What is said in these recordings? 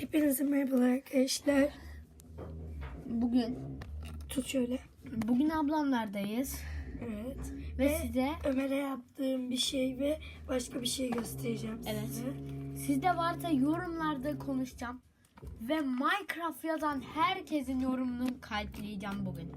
Hepinize merhabalar arkadaşlar. Bugün Tut şöyle. bugün ablamlardayız Evet. ve size Ömer'e yaptığım bir şey ve başka bir şey göstereceğim Evet. size. sizde varsa yorumlarda konuşacağım ve Minecraft yazan herkesin yorumunu kalpleyeceğim bugün.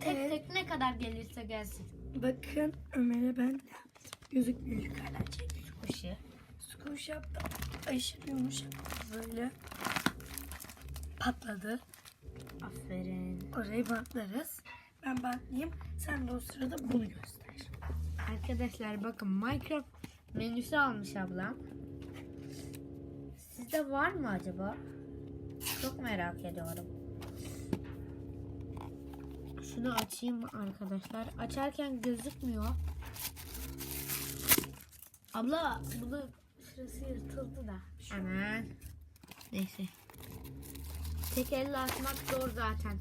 Tek Evet. tek ne kadar gelirse gelsin. Bakın Ömer'e ben ne yaptım. Gözükmüyor yukarıdan çek. Kuşu. Yaptım. Aşırı yumuşak böyle. Patladı. Aferin. Orayı bantlarız. Ben bantlayayım. Sen de o sırada bunu göster. Arkadaşlar bakın Minecraft menüsü almış ablam. Sizde var mı acaba? Çok merak ediyorum. Şunu açayım arkadaşlar. Açarken gözükmüyor. Abla bunu şurası yırtıldı da. Hemen. Neyse. Tek elle açmak zor zaten.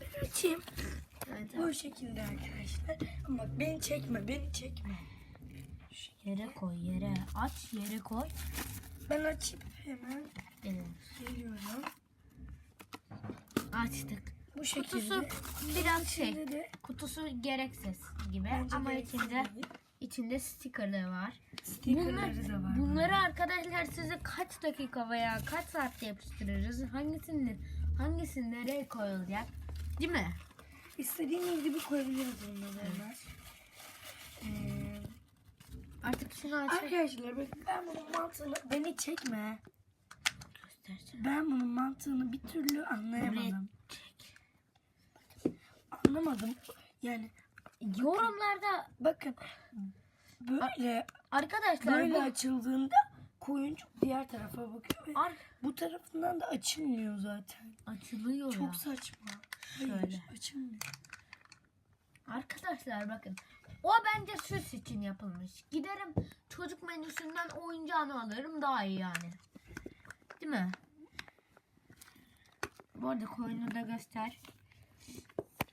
Ben açayım. Evet, Bu şekilde arkadaşlar. Ama beni çekme, beni çekme. yere koy yere. Aç yere koy. Ben açayım hemen. Evet. Geliyorum. Açtık. Bu şekilde. Kutusu biraz şey. De Kutusu gereksiz gibi bence ama gereksiz içinde değil. içinde stickerları var. Stickerları da var. bunları arkadaşlar size kaç dakika veya kaç saatte yapıştırırız? Hangisini hangisini nereye koyulacak? Değil mi? İstediğiniz gibi koyabiliriz bunları Ömer. Ee, Artık şunu aç. arkadaşlar bak ben bunun mantığını beni çekme. göstereceğim. Ben bunun mantığını bir türlü anlayamadım. Anlamadım. Yani Yorumlarda bakın böyle arkadaşlar böyle bu açıldığında koyuncuk diğer tarafa bakıyor ve ar- bu tarafından da açılmıyor zaten. açılıyor Çok ya. saçma. Hayır, Şöyle. açılmıyor. Arkadaşlar bakın. O bence süs için yapılmış. Giderim çocuk menüsünden oyuncağını alırım daha iyi yani. Değil mi? Bu arada koyunu da göster.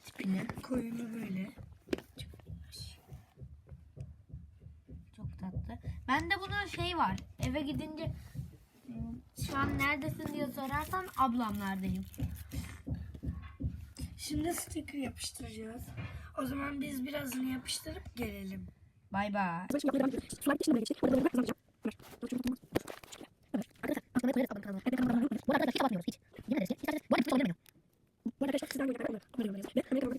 Tipini. Koyunu böyle. Çok tatlı. Bende bunun şey var. Eve gidince "Hmm, şu an neredesin diye sorarsan ablamlardayım. Şimdi sticker yapıştıracağız. O zaman biz birazını yapıştırıp gelelim. Bay bay. Şimdi Arkadaşlar,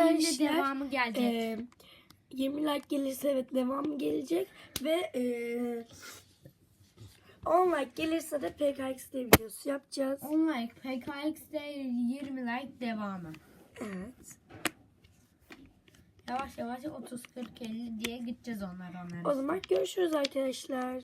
devamı gelecek. Ee, 20 like gelirse evet devamı gelecek ve ee, 10 like gelirse de PKX'de videosu yapacağız. 10 like, PKX'de 20 like devamı. Evet. Yavaş yavaş 30 40 50 diye gideceğiz onlar onların. O zaman görüşürüz arkadaşlar.